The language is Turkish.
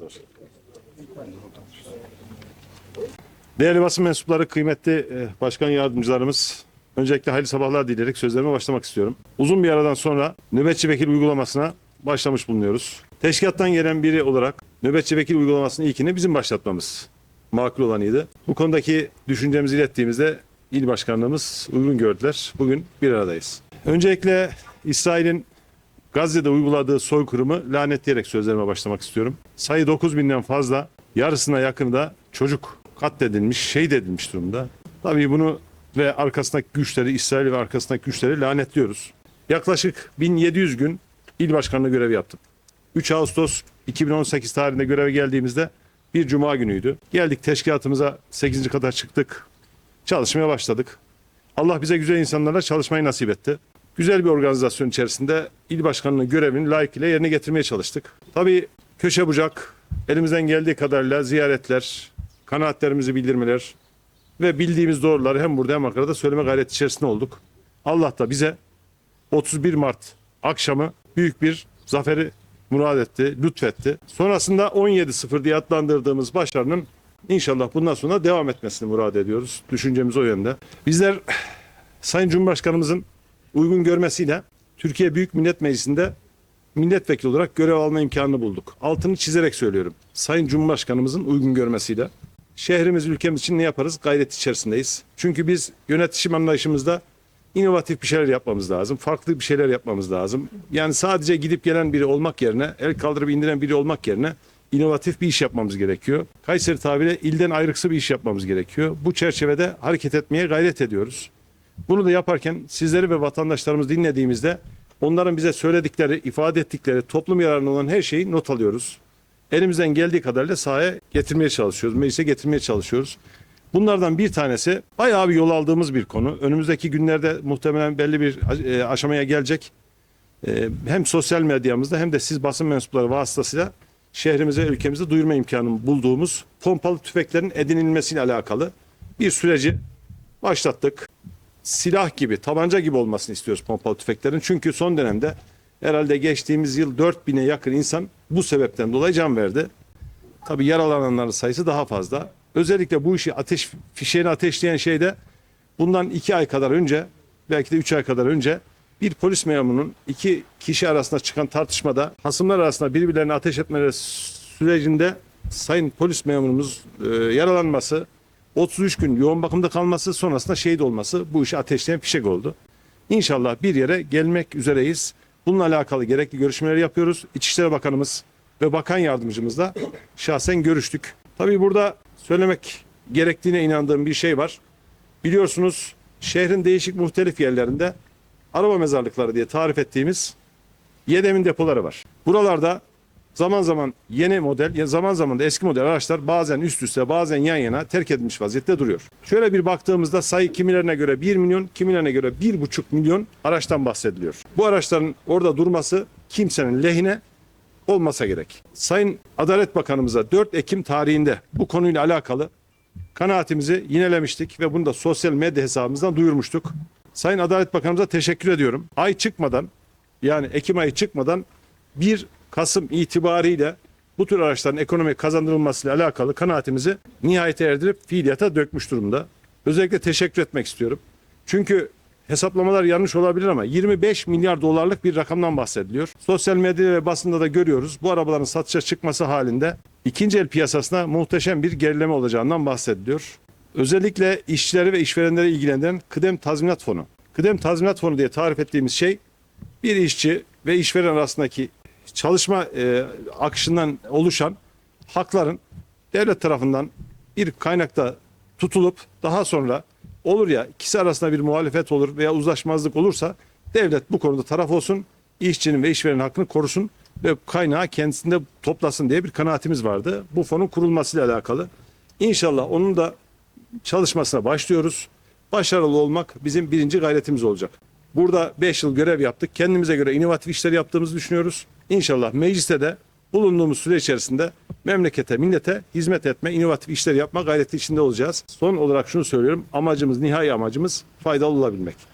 hazır. Değerli basın mensupları, kıymetli e, başkan yardımcılarımız, öncelikle hayırlı sabahlar dileyerek sözlerime başlamak istiyorum. Uzun bir aradan sonra nöbetçi vekil uygulamasına başlamış bulunuyoruz. Teşkilattan gelen biri olarak nöbetçi vekil uygulamasının ilkini bizim başlatmamız makul olanıydı. Bu konudaki düşüncemizi ilettiğimizde il başkanlığımız uygun gördüler. Bugün bir aradayız. Öncelikle İsrail'in Gazze'de uyguladığı soykırımı lanetleyerek sözlerime başlamak istiyorum. Sayı 9 binden fazla, yarısına yakını da çocuk katledilmiş, şehit edilmiş durumda. Tabii bunu ve arkasındaki güçleri, İsrail ve arkasındaki güçleri lanetliyoruz. Yaklaşık 1700 gün il başkanlığı görevi yaptım. 3 Ağustos 2018 tarihinde göreve geldiğimizde bir cuma günüydü. Geldik teşkilatımıza 8. kata çıktık. Çalışmaya başladık. Allah bize güzel insanlarla çalışmayı nasip etti. Güzel bir organizasyon içerisinde il başkanlığı görevini layıkıyla yerine getirmeye çalıştık. Tabii köşe bucak elimizden geldiği kadarıyla ziyaretler, kanaatlerimizi bildirmeler ve bildiğimiz doğruları hem burada hem Ankara'da söyleme gayreti içerisinde olduk. Allah da bize 31 Mart akşamı büyük bir zaferi murad etti, lütfetti. Sonrasında 17-0 diye adlandırdığımız başarının inşallah bundan sonra devam etmesini murad ediyoruz. Düşüncemiz o yönde. Bizler Sayın Cumhurbaşkanımızın uygun görmesiyle Türkiye Büyük Millet Meclisi'nde milletvekili olarak görev alma imkanını bulduk. Altını çizerek söylüyorum. Sayın Cumhurbaşkanımızın uygun görmesiyle şehrimiz, ülkemiz için ne yaparız? Gayret içerisindeyiz. Çünkü biz yönetişim anlayışımızda inovatif bir şeyler yapmamız lazım. Farklı bir şeyler yapmamız lazım. Yani sadece gidip gelen biri olmak yerine, el kaldırıp indiren biri olmak yerine inovatif bir iş yapmamız gerekiyor. Kayseri tabiriyle ilden ayrıksı bir iş yapmamız gerekiyor. Bu çerçevede hareket etmeye gayret ediyoruz. Bunu da yaparken sizleri ve vatandaşlarımızı dinlediğimizde onların bize söyledikleri, ifade ettikleri toplum yararına olan her şeyi not alıyoruz. Elimizden geldiği kadarıyla sahaya getirmeye çalışıyoruz, meclise getirmeye çalışıyoruz. Bunlardan bir tanesi bayağı bir yol aldığımız bir konu. Önümüzdeki günlerde muhtemelen belli bir e, aşamaya gelecek. E, Hem sosyal medyamızda hem de siz basın mensupları vasıtasıyla şehrimize, ülkemize duyurma imkanı bulduğumuz pompalı tüfeklerin edinilmesiyle alakalı bir süreci başlattık silah gibi, tabanca gibi olmasını istiyoruz pompalı tüfeklerin. Çünkü son dönemde herhalde geçtiğimiz yıl 4000'e yakın insan bu sebepten dolayı can verdi. Tabii yaralananların sayısı daha fazla. Özellikle bu işi ateş fişeğini ateşleyen şeyde bundan iki ay kadar önce belki de üç ay kadar önce bir polis memurunun iki kişi arasında çıkan tartışmada hasımlar arasında birbirlerine ateş etmeleri sürecinde sayın polis memurumuz e, yaralanması 33 gün yoğun bakımda kalması sonrasında şehit olması bu işi ateşleyen fişek oldu. İnşallah bir yere gelmek üzereyiz. Bununla alakalı gerekli görüşmeler yapıyoruz. İçişleri Bakanımız ve Bakan Yardımcımızla şahsen görüştük. Tabii burada söylemek gerektiğine inandığım bir şey var. Biliyorsunuz şehrin değişik muhtelif yerlerinde araba mezarlıkları diye tarif ettiğimiz yedemin depoları var. Buralarda zaman zaman yeni model, zaman zaman da eski model araçlar bazen üst üste bazen yan yana terk edilmiş vaziyette duruyor. Şöyle bir baktığımızda sayı kimilerine göre 1 milyon, kimilerine göre 1,5 milyon araçtan bahsediliyor. Bu araçların orada durması kimsenin lehine olmasa gerek. Sayın Adalet Bakanımıza 4 Ekim tarihinde bu konuyla alakalı kanaatimizi yinelemiştik ve bunu da sosyal medya hesabımızdan duyurmuştuk. Sayın Adalet Bakanımıza teşekkür ediyorum. Ay çıkmadan yani Ekim ayı çıkmadan 1 Kasım itibariyle bu tür araçların ekonomik kazandırılmasıyla alakalı kanaatimizi nihayete erdirip fiiliyata dökmüş durumda. Özellikle teşekkür etmek istiyorum. Çünkü hesaplamalar yanlış olabilir ama 25 milyar dolarlık bir rakamdan bahsediliyor. Sosyal medya ve basında da görüyoruz. Bu arabaların satışa çıkması halinde ikinci el piyasasına muhteşem bir gerileme olacağından bahsediliyor. Özellikle işçileri ve işverenleri ilgilendiren kıdem tazminat fonu. Kıdem tazminat fonu diye tarif ettiğimiz şey bir işçi ve işveren arasındaki çalışma e, akışından oluşan hakların devlet tarafından bir kaynakta tutulup daha sonra olur ya ikisi arasında bir muhalefet olur veya uzlaşmazlık olursa devlet bu konuda taraf olsun, işçinin ve işverenin hakkını korusun ve kaynağı kendisinde toplasın diye bir kanaatimiz vardı. Bu fonun kurulmasıyla alakalı. İnşallah onun da çalışmasına başlıyoruz. Başarılı olmak bizim birinci gayretimiz olacak. Burada 5 yıl görev yaptık. Kendimize göre inovatif işler yaptığımızı düşünüyoruz. İnşallah mecliste de bulunduğumuz süre içerisinde memlekete, millete hizmet etme, inovatif işler yapma gayreti içinde olacağız. Son olarak şunu söylüyorum. Amacımız, nihai amacımız faydalı olabilmek.